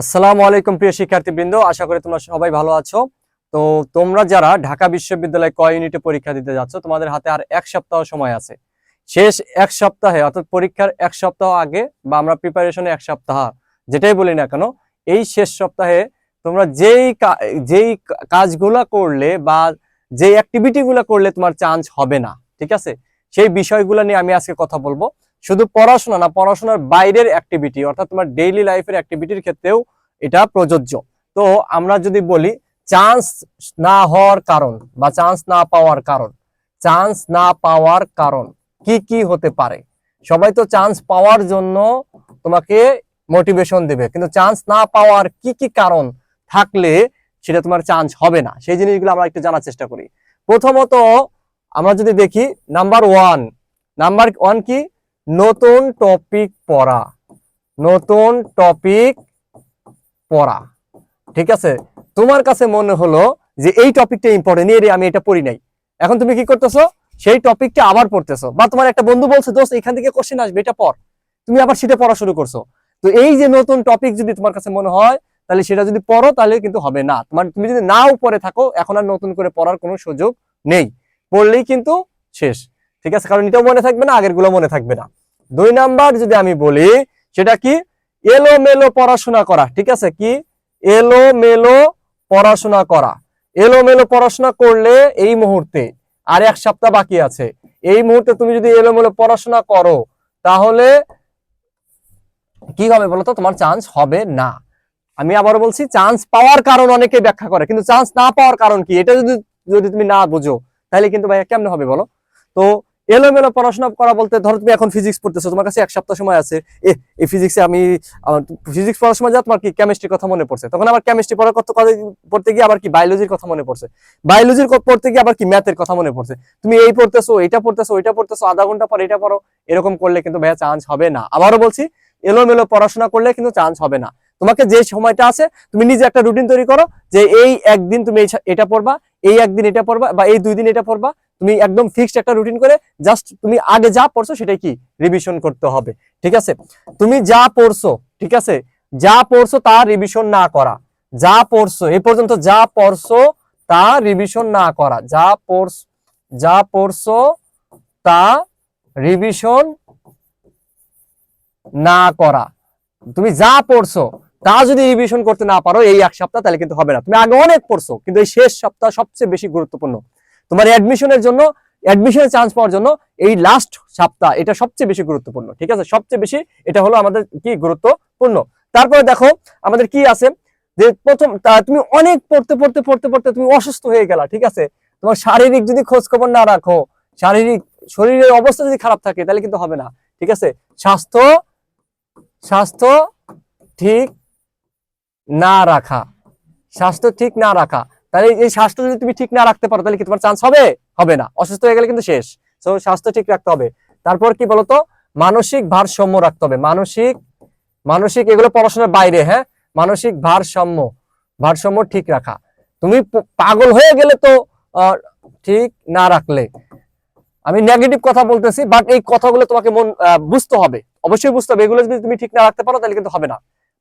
আসসালামু আলাইকুম প্রিয় শিক্ষার্থীবৃন্দ, আশা করি তোমরা সবাই ভালো আছো। তো তোমরা যারা ঢাকা বিশ্ববিদ্যালয়ে ক ইউনিটে পরীক্ষা দিতে যাচ্ছ, তোমাদের হাতে আর এক সপ্তাহ সময় আছে। শেষ এক সপ্তাহে, অর্থাৎ পরীক্ষার এক সপ্তাহ আগে বা আমরা প্রিপারেশনে এক সপ্তাহ, যেটাই বলি না কেন, এই শেষ সপ্তাহে তোমরা যেই যেই কাজগুলা করলে বা যেই অ্যাক্টিভিটিগুলো করলে তোমার চান্স হবে না, ঠিক আছে? সেই বিষয়গুলো নিয়ে আমি আজকে কথা বলব। শুধু পড়াশোনা না, পড়াশোনার বাইরের অ্যাক্টিভিটি অর্থাৎ তোমার ডেইলি লাইফের অ্যাক্টিভিটির ক্ষেত্রেও এটা প্রযোজ্য। তো আমরা যদি বলি চান্স না হওয়ার কারণ বা চান্স না পাওয়ার কারণ চান্স না পাওয়ার কারণ কি কি হতে পারে? সবাই তো চান্স পাওয়ার জন্য তোমাকে মোটিভেশন দেবে, কিন্তু চান্স না পাওয়ার কি কি কারণ থাকলে সেটা তোমার চান্স হবে না। সেই জিনিসগুলো আমরা একটু জানার চেষ্টা করি। প্রথমত আমরা যদি দেখি নাম্বার ওয়ান নাম্বার ওয়ান কি? নতুন টপিক পড়া। নতুন টপিক পড়া। ঠিক আছে? তোমার কাছে মনে হলো যে এই টপিকটা ইম্পর্টেন্ট এর আমি এটা পড়ি নাই। এখন তুমি কি করতেছো? সেই টপিকটা আবার পড়তেছো। বা তোমার একটা বন্ধু বলছে, দোস্ত, এখান থেকে কোশ্চেন আসবে, এটা পড়। তুমি আবার সেটা পড়া শুরু করছ। তো এই যে নতুন টপিক যদি তোমার কাছে মনে হয়, তাহলে সেটা যদি পড়ো, তাহলে কিন্তু হবে না। তোমার, তুমি যদি নাও পড়ে থাকো, এখন আর নতুন করে পড়ার কোনো সুযোগ নেই। পড়লেই কিন্তু শেষ। ঠিক আছে? কারণ এটাও মনে থাকবে না আগেরগুলো মনে থাকবে না। দুই নাম্বার যদি আমি বলি, সেটা কি? এলো মেলো পড়াশোনা করা, ঠিক আছে? কি? এলো মেলো পড়াশোনা করা। এলো মেলো পড়াশোনা করলে এই মুহূর্তে, আর এক সপ্তাহ বাকি আছে, এই মুহূর্তে তুমি যদি এলো মেলো পড়াশোনা করো, তাহলে কি হবে বলতো? তোমার চান্স হবে না। আমি আবারও বলছি চান্স পাওয়ার কারণ অনেকে ব্যাখ্যা করে, কিন্তু চান্স না পাওয়ার কারণ কি? এটা যদি যদি তুমি না বুঝো, তাহলে কিন্তু ভাইয়া কেমন হবে বলো? তো এলোমেলো পড়াশোনা করা বলতে, ধরো তুমি এখন ফিজিক্স পড়তেছো, তোমার কাছে এক সপ্তাহ সময় আছে, এ, এই ফিজিক্সে আমি ফিজিক্স পড়ার সময় যা তোমার কি কেমিস্ট্রির কথা মনে পড়ছে? তখন আবার কেমিস্ট্রি পড়ার কথা কথা পড়তে গিয়ে আবার কি বায়োলজির কথা মনে পড়ছে? বায়োলজির পড়তে গিয়ে আবার কি ম্যাথের কথা মনে পড়ছে? তুমি এই পড়তেছো, এটা পড়তেছো, ওইটা পড়তেছো, আধা ঘণ্টা পর এটা পড়ো, এরকম করলে কিন্তু ভাইয়া চান্স হবে না। আবারও বলছি, এলোমেলো পড়াশোনা করলে কিন্তু চান্স হবে না। তোমাকে যে সময়টা আছে, তুমি নিজে একটা রুটিন তৈরি করো যে এই একদিন তুমি এটা পড়বা, এই একদিন এটা পড়বা বা এই দুই দিন এটা পড়বা তুমি একদম ফিক্সড একটা রুটিন করে জাস্ট তুমি আগে যা পড়ছো সেটাই কি? রিভিশন করতে হবে। ঠিক আছে? তুমি যা পড়ছো, ঠিক আছে? যা পড়ছো তা রিভিশন না করা। যা পড়ছো এই পর্যন্ত যা পড়ছো তা রিভিশন না করা। যা পড়ছ, যা পড়ছো তা রিভিশন না করা। তুমি যা পড়ছো তা যদি রিভিশন করতে না পারো, এই এক সপ্তাহ তাহলে কিন্তু হবে না। তুমি আগে অনেক পড়ছো, কিন্তু এই শেষ সপ্তাহ সবচেয়ে বেশি গুরুত্বপূর্ণ। তোমার অ্যাডমিশনের জন্য অ্যাডমিশনের চান্স পাওয়ার জন্য এই লাস্ট সপ্তাহ, এটা সবচেয়ে বেশি গুরুত্বপূর্ণ, ঠিক আছে? সবচেয়ে বেশি এটা হলো আমাদের কি গুরুত্বপূর্ণ। তারপরে দেখো, আমাদের কি আছে? যে প্রথম তুমি অনেক পড়তে পড়তে পড়তে পড়তে তুমি অসুস্থ হয়ে গেলা, ঠিক আছে? তোমার শারীরিক যদি খোঁজ খবর না রাখো, শারীরিক, শরীরের অবস্থা যদি খারাপ থাকে, তাহলে কিন্তু হবে না, ঠিক আছে? স্বাস্থ্য স্বাস্থ্য ঠিক না রাখা, স্বাস্থ্য ঠিক না রাখা তাহলে এই স্বাস্থ্য যদি তুমি ঠিক না রাখতে পারো, তাহলে কি তোমার চান্স হবে? হবে না। অসুস্থ হয়ে গেলে কিন্তু শেষ। তো স্বাস্থ্য ঠিক রাখতে হবে। তারপর কি বলতো? মানসিক ভারসাম্য রাখতে হবে। মানসিক মানসিক এগুলো পড়াশোনার বাইরে হ্যাঁ? মানসিক ভারসাম্য ভারসাম্য ঠিক রাখা। তুমি পাগল হয়ে গেলে তো ঠিক না রাখলে। আমি নেগেটিভ কথা বলতেছি বাট এই কথাগুলো তোমাকে মন বুঝতে হবে। অবশ্যই বুঝতে হবে। এগুলো যদি তুমি ঠিক না রাখতে পারো, তাহলে কিন্তু হবে না।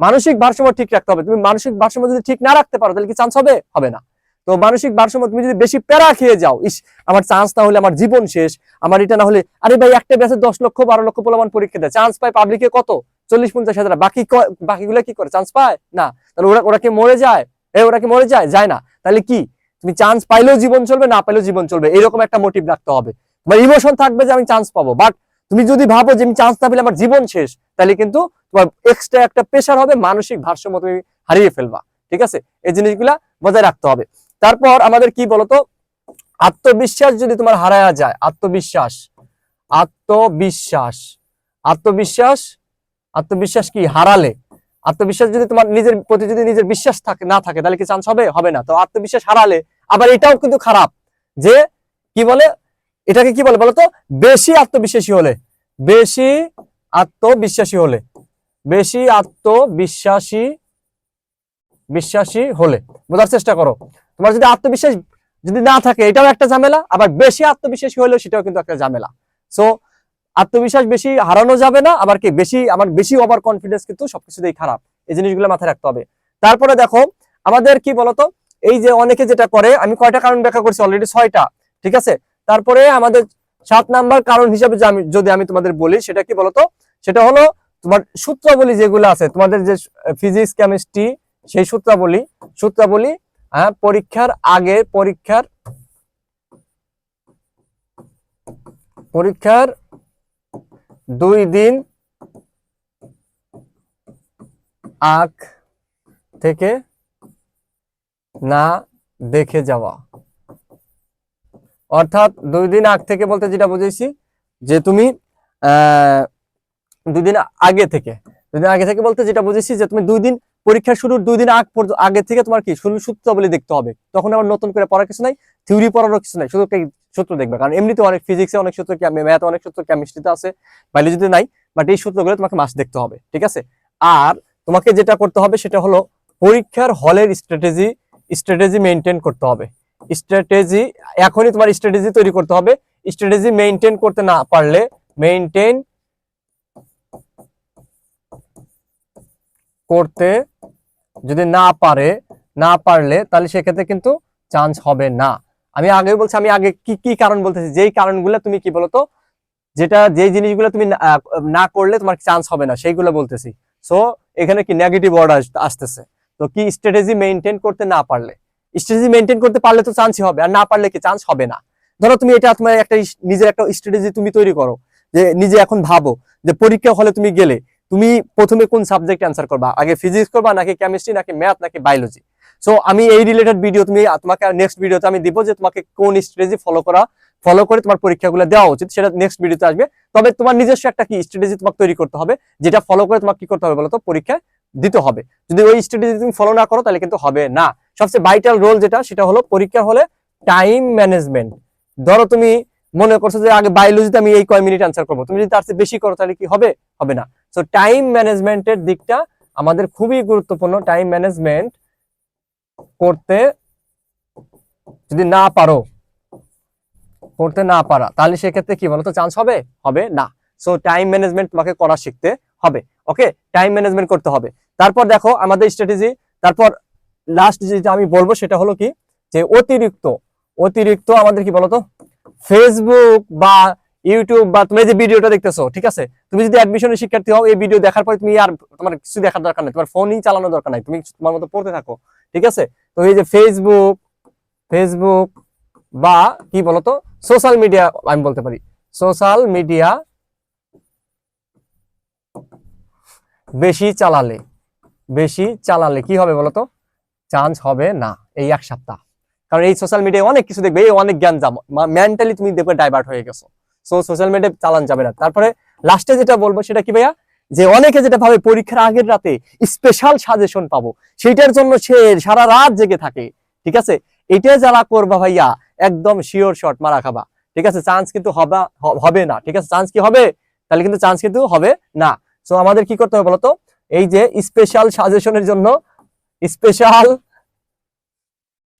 মানসিক ভারসাম্য ঠিক রাখতে হবে। তুমি মানসিক ভারসাম্য যদি ঠিক না রাখতে পারো, তাহলে কি চান্স হবে? হবে না। তো মানসিক ভারসাম্য তুমি যদি বেশি প্যারা খেয়ে যাও, ইস, আমার চান্স না হলে আমার জীবন শেষ, আমার এটা না হলে, আরে ভাই, একটা ব্যাচে দশ লক্ষ, বারো লক্ষ পোলামান পরীক্ষা দেয়। চান্স পায় পাবলিকে কত? চল্লিশ, পঞ্চাশ হাজার। বাকি বাকিগুলো কি করে? চান্স পায়? না। তাহলে ওরা ওরা কি মরে যায়? এ, ওরা কি মরে যায়? যায় না। তাহলে কি? তুমি চান্স পাইলেও জীবন চলবে, না পাইলেও জীবন চলবে। এরকম একটা মোটিভ রাখতে হবে। তোমার ইমোশন থাকবে যে আমি চান্স পাবো। বাট তুমি যদি ভাবো যে আমি চান্স না পেলে আমার জীবন শেষ, তাহলে কিন্তু তোমার এক্সট্রা একটা প্রেশার হবে, মানসিক ভারসাম্য তুমি হারিয়ে ফেলবা। ঠিক আছে? এই জিনিসগুলা বজায় রাখতে হবে। তারপর আমাদের কি বলতো? আত্মবিশ্বাস যদি তোমার হারায়া যায়, আত্মবিশ্বাস। আত্মবিশ্বাস। আত্মবিশ্বাস? আত্মবিশ্বাস কি? হারালে। আত্মবিশ্বাস যদি তোমার নিজের প্রতি যদি নিজের বিশ্বাস থাকে, না থাকে, তাহলে কি চান্স হবে? হবে না। তো আত্মবিশ্বাস হারালে, আবার এটাও কিন্তু খারাপ যে কি বলে? এটাকে কি বলে বলতো? বেশি আত্মবিশ্বাসী হলে। বেশি আত্মবিশ্বাসী হলে। বেশি আত্মবিশ্বাসী, বিশ্বাসী হলে। বোঝার চেষ্টা করো। তোমার যদি আত্মবিশ্বাস যদি না থাকে, এটাও একটা ঝামেলা, আবার বেশি আত্মবিশ্বাসী হলেও সেটাও কিন্তু একটা ঝামেলা। সো আত্মবিশ্বাস বেশি হারানো যাবে না, আবার কি বেশি, আমার বেশি ওভার কনফিডেন্স কিন্তু সবকিছুতেই খারাপ। এই জিনিসগুলো মাথায় রাখতে হবে। তারপরে দেখো, আমাদের কি বলতো, এই যে অনেকে যেটা করে, আমি কয়টা কারণ ব্যাখ্যা করছি অলরেডি ছয়টা, ঠিক আছে? তারপরে আমাদের সাত নাম্বার কারণ হিসাবে যদি আমি তোমাদের বলি, সেটা কি বলতো? সেটা হলো তোমার সূত্রাবলী যেগুলো আছে, তোমাদের যে ফিজিক্স কেমিস্ট্রি সেই সূত্রাবলী সূত্রাবলী হ্যাঁ পরীক্ষার আগে পরীক্ষার পরীক্ষার দুই দিন আগ থেকে না দেখে যাওয়া। অর্থাৎ দুই দিন আগ থেকে বলতে যেটা বুঝেছি যে তুমি দুই দিন আগে থেকে, দুই দিন আগে থেকে বলতে যেটা বুঝেছি যে তুমি দুই দিন পরীক্ষা শুরুর দুই দিন আগ আগে থেকে তোমার কি শুরু সূত্রাবলী দেখতে হবে। তখন আবার নতুন করে পড়ার কিছু নাই থিওরি পড়ারও কিছু নাই, শুধু সূত্র দেখবে। কারণ এমনিতে অনেক ফিজিক্সে অনেক সূত্র ম্যাথে অনেক সূত্র কেমিস্ট্রিতে আছে বায়োলজিতে নাই বাট এই সূত্রগুলো তোমাকে মাস দেখতে হবে, ঠিক আছে? আর তোমাকে যেটা করতে হবে সেটা হলো পরীক্ষার হলের স্ট্র্যাটেজি স্ট্র্যাটেজি মেনটেন করতে হবে। স্ট্র্যাটেজি এখনই তোমার স্ট্র্যাটেজি তৈরি করতে হবে। স্ট্র্যাটেজি মেনটেন করতে না পারলে মেনটেন করতে যদি না পারে, না পারলে, তাহলে সেক্ষেত্রে কিন্তু চান্স হবে না। আমি আগে বলছি, আমি আগে কি কি কারণ বলতেছি? যেই কারণগুলো তুমি কি বলতো? যেটা যে জিনিসগুলো তুমি না- করলে তোমার চান্স হবে না, সেইগুলো বলতেছি। সো এখানে কি নেগেটিভ ওয়ার্ড আসতেছে। তো কি স্ট্র্যাটেজি মেনটেন করতে না পারলে? স্ট্র্যাটেজি মেনটেন করতে পারলে তো চান্সই হবে, আর না পারলে কি চান্স হবে না? ধরো তুমি এটা তোমার একটা নিজের একটা স্ট্র্যাটেজি তুমি তৈরি করো, যে নিজে এখন ভাবো যে পরীক্ষা হলে তুমি গেলে তুমি প্রথমে কোন সাবজেক্ট অ্যান্সার করবা? আগে ফিজিক্স করবা, নাকি কেমিস্ট্রি নাকি ম্যাথ নাকি বায়োলজি সো আমি এই রিলেটেড ভিডিও তুমি তোমাকে নেক্সট ভিডিওতে আমি দিব যে তোমাকে কোন স্ট্র্যাটেজি ফলো করা ফলো করে তোমার পরীক্ষাগুলো দেওয়া উচিত, সেটা নেক্সট ভিডিওতে আসবে। তবে তোমার নিজস্ব একটা কি স্ট্র্যাটেজি তোমাকে তৈরি করতে হবে, যেটা ফলো করে তোমাকে কি করতে হবে বলতো? পরীক্ষা দিতে হবে। যদি ওই স্ট্র্যাটেজি তুমি ফলো না করো, তাহলে কিন্তু হবে না। সবচেয়ে ভাইটাল রোল যেটা, সেটা হলো পরীক্ষা হলে টাইম ম্যানেজমেন্ট ধরো তুমি মনে করছ যে আগে বায়োলজিতে আমি এই কয় মিনিট অ্যান্সার করব। তুমি যদি তার চেয়ে বেশি করো, তাহলে কি হবে? হবে না। সো টাইম ম্যানেজমেন্টের দিকটা আমাদের খুবই গুরুত্বপূর্ণ। টাইম ম্যানেজমেন্ট করতে যদি না পারো, করতে না পারা, তাহলে সেক্ষেত্রে কি বলতো? চান্স হবে? হবে না। সো টাইম ম্যানেজমেন্ট তোমাকে করা শিখতে হবে। ওকে টাইম ম্যানেজমেন্ট করতে হবে। তারপর দেখো আমাদের স্ট্র্যাটেজি তারপর লাস্ট যেটা আমি বলব সেটা হলো কি? যে অতিরিক্ত অতিরিক্ত আমাদের কি বলতো? ফেসবুক বা ইউটিউব বা তুমি যে ভিডিওটা দেখতেছো, ঠিক আছে? তুমি যদি অ্যাডমিশনের শিক্ষার্থী হও, এই ভিডিও দেখার পরে তুমি আর তোমার কিছু দেখার দরকার নাই, তোমার ফোনই চালানোর দরকার নাই, তুমি তোমার মতো পড়তে থাকো, ঠিক আছে? তো এই যে ফেসবুক ফেসবুক বা কি বলতো? সোশ্যাল মিডিয়া আমি বলতে পারি। সোশ্যাল মিডিয়া বেশি চালালে বেশি চালালে কি হবে বলতো? চান্স হবে না, এই এক সপ্তাহ। কারণ এই সোশ্যাল মিডিয়ায় অনেক কিছু দেখবে, এই অনেক জ্ঞান যাব মেন্টালি তুমি দেখবে ডাইভার্ট হয়ে গেছো। সো সোশ্যাল মিডিয়া চালান যাবে না। তারপরে লাস্টে যেটা বলব সেটা কি ভাইয়া? যে অনেকে যেটা ভাবে, পরীক্ষার আগের রাতে স্পেশাল সাজেশন পাবো, সেইটার জন্য সে সারা রাত জেগে থাকে। ঠিক আছে? এটা যারা করবা ভাইয়া, একদম শিওর শট মারা খাবা। ঠিক আছে? চান্স কিন্তু হবে না। ঠিক আছে? চান্স কি হবে? তাহলে কিন্তু চান্স কিন্তু হবে না। সো আমাদের কি করতে হবে বলতো? এই যে স্পেশাল সাজেশনের জন্য স্পেশাল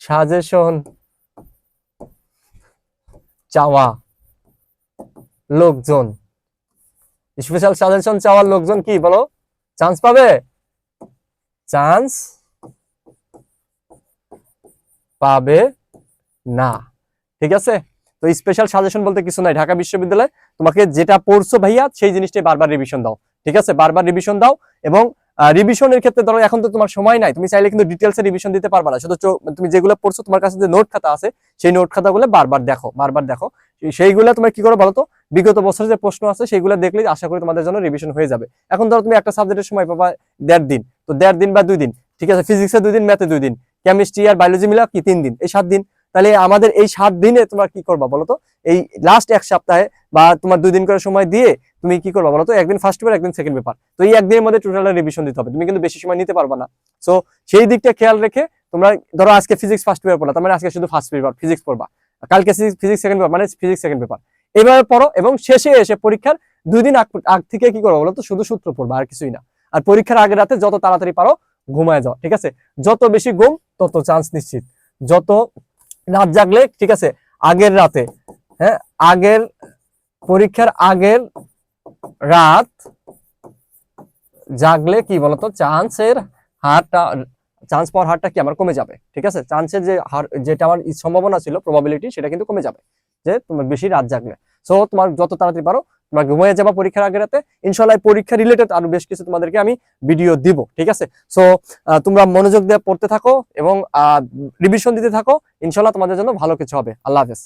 সাজেশন চাওয়া লোকজন। স্পেশাল সাজেশন চাওয়ার লোকজন কি বলো? চান্স পাবে? চান্স পাবে না। ঠিক আছে? তো স্পেশাল সাজেশন বলতে কিছু নাই। ঢাকা বিশ্ববিদ্যালয় তোমাকে যেটা পড়ছো ভাইয়া, সেই জিনিসটাই বারবার রিভিশন দাও। ঠিক আছে? বারবার রিভিশন দাও এবং রিভিশনের ক্ষেত্রে ধরো এখন তো তোমার সময় নাই, তুমি চাইলে কিন্তু ডিটেলসে রিভিশন দিতে পারবা না। শুধু তুমি যেগুলো পড়ছো, তোমার কাছে যে নোট খাতা আছে, সেই নোট খাতাগুলো বারবার দেখো বারবার দেখো। সেই- সেইগুলো তোমার কি করো বলো তো? বিগত বছরের যে প্রশ্ন আছে, সেইগুলো দেখলে আশা করি তোমাদের জন্য রিভিশন হয়ে যাবে। এখন ধরো তুমি একটা সাবজেক্টের সময় পাবা দেড় দিন, তো দেড় দিন বা দুই দিন, ঠিক আছে? ফিজিক্সে দুই দিন ম্যাথে দুই দিন কেমিস্ট্রি আর বায়োলজি মিলা কি তিন দিন? এই সাত দিন। তাহলে আমাদের এই সাত দিনে তোমরা কি করবা বলো তো? এই লাস্ট এক সপ্তাহে বা তোমার দুই দিন করে সময় দিয়ে তুমি কি করবা বলো তো? একদিন ফার্স্ট পেপার একদিন সেকেন্ড পেপার তো এই একদিনের মধ্যে টোটাল রিভিশন দিতে হবে। তুমি কিন্তু বেশি সময় নিতে পারবা না। সো সেই দিকটা খেয়াল রেখে তোমরা, ধরো আজকে ফিজিক্স ফার্স্ট পেপার পড়লা তার মানে আজকে শুধু ফার্স্ট পেপার ফিজিক্স পড়বা। কালকে ফিজিক্স সেকেন্ড পেপার মানে ফিজিক্স সেকেন্ড পেপার এভাবে পড়ো এবং শেষে এসে পরীক্ষার দুই দিন আগ আগ থেকে কি করব বলো তো? শুধু সূত্র পড়বা, আর কিছুই না। আর পরীক্ষার আগের রাতে যত তাড়াতাড়ি পারো, ঘুমায় যাও, ঠিক আছে? যত বেশি ঘুম, তত চান্স নিশ্চিত। যত রাত জাগলে, ঠিক আছে? আগের রাতে হ্যাঁ? আগের পরীক্ষার আগের রাত জাগলে কি বলতো? চান্সের হারটা, চান্স পাওয়ার হারটা কি আমার কমে যাবে, ঠিক আছে? চান্সের যে হার, যেটা আমার সম্ভাবনা ছিল প্রবাবিলিটি সেটা কিন্তু কমে যাবে, যে তোমার বেশি রাত জাগলে। সো তোমার যত তাড়াতাড়ি পারো, তোমরা ঘুমিয়ে যাবা পরীক্ষার আগের রাতে ইনশাল্লাহ পরীক্ষা রিলেটেড আরও বেশ কিছু তোমাদেরকে আমি ভিডিও দিব, ঠিক আছে? সো তোমরা মনোযোগ দিয়ে পড়তে থাকো এবং রিভিশন দিতে থাকো ইনশাল্লাহ তোমাদের জন্য ভালো কিছু হবে। আল্লাহ হাফেজ।